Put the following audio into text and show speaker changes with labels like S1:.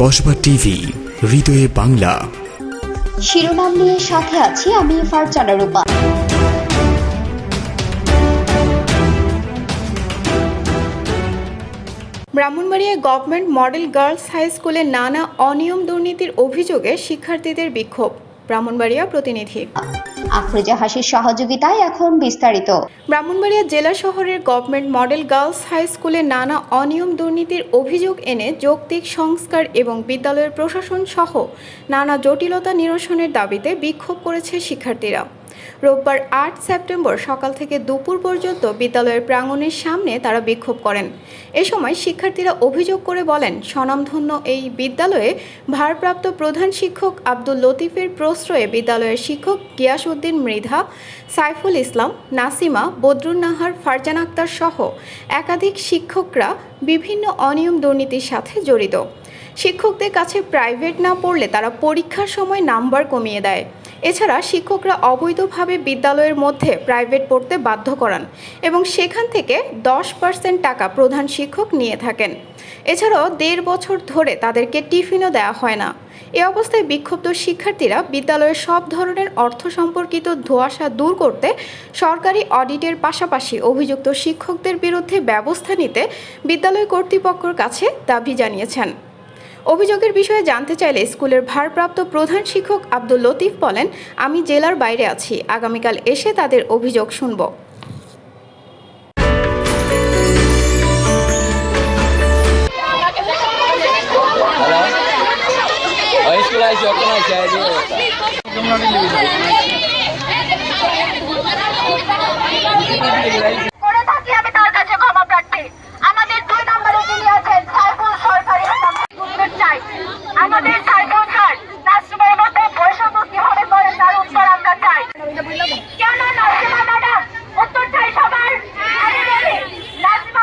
S1: Kasba TV হৃদয়ে বাংলা।
S2: শিরোনাম নিয়ে সাথে আছি আমি ফারজানা রূপা।
S3: ব্রাহ্মণবাড়িয়ায় গভর্নমেন্ট মডেল গার্লস হাই স্কুলে নানা অনিয়ম দুর্নীতির অভিযোগে শিক্ষার্থীদের বিক্ষোভ। ব্রাহ্মণবাড়িয়া প্রতিনিধি।
S2: আফরোজা হাসির সহযোগিতায় এখন বিস্তারিত।
S3: ব্রাহ্মণবাড়িয়া জেলা শহরের গভর্নমেন্ট মডেল গার্লস হাই স্কুলে নানা অনিয়ম দুর্নীতির অভিযোগ এনে যৌক্তিক সংস্কার এবং বিদ্যালয়ের প্রশাসন সহ নানা জটিলতা নিরসনের দাবিতে বিক্ষোভ করেছে শিক্ষার্থীরা। রোববার আট সেপ্টেম্বর সকাল থেকে দুপুর পর্যন্ত বিদ্যালয়ের প্রাঙ্গণের সামনে তারা বিক্ষোভ করেন। এ সময় শিক্ষার্থীরা অভিযোগ করে বলেন, স্বনামধন্য এই বিদ্যালয়ে ভারপ্রাপ্ত প্রধান শিক্ষক আব্দুল লতিফের প্রশ্রয়ে বিদ্যালয়ের শিক্ষক গিয়াস উদ্দিন মৃধা, সাইফুল ইসলাম, নাসিমা, বদরুন নাহার, ফারজান আক্তার সহ একাধিক শিক্ষকরা বিভিন্ন অনিয়ম দুর্নীতির সাথে জড়িত। শিক্ষকদের কাছে প্রাইভেট না পড়লে তারা পরীক্ষার সময় নাম্বার কমিয়ে দেয়। এছাড়া শিক্ষকরা অবৈধভাবে বিদ্যালয়ের মধ্যে প্রাইভেট পড়তে বাধ্য করান এবং সেখান থেকে দশ পার্সেন্ট টাকা প্রধান শিক্ষক নিয়ে থাকেন। এছাড়াও দেড় বছর ধরে তাদেরকে টিফিনও দেওয়া হয় না। এ অবস্থায় বিক্ষুব্ধ শিক্ষার্থীরা বিদ্যালয়ের সব ধরনের অর্থ সম্পর্কিত ধোঁয়াশা দূর করতে সরকারি অডিটের পাশাপাশি অভিযুক্ত শিক্ষকদের বিরুদ্ধে ব্যবস্থা নিতে বিদ্যালয় কর্তৃপক্ষের কাছে দাবি জানিয়েছেন। অভিযোগের বিষয়ে জানতে চাইলে স্কুলের ভারপ্রাপ্ত প্রধান শিক্ষক আব্দুল লতিফ বলেন, আমি জেলার বাইরে আছি, আগামীকাল এসে তাদের অভিযোগ শুনব
S4: হ্যালো ওই স্কুল আইসি ওখানে আইসি আইসি
S5: করে থাকি আমি তার কাছে ক্ষমা প্রার্থী আমাদের দুই নম্বরে যিনি আছেন সাইফুল সরকারি উত্তর চাই আমাদের সাইফুল স্যার নাসিমের মধ্যে বৈষম্য কীভাবে করে তার উত্তর আমরা চাই কেন নাসিমা ম্যাডাম উত্তর চাই সবার আমি বলি নাসিমা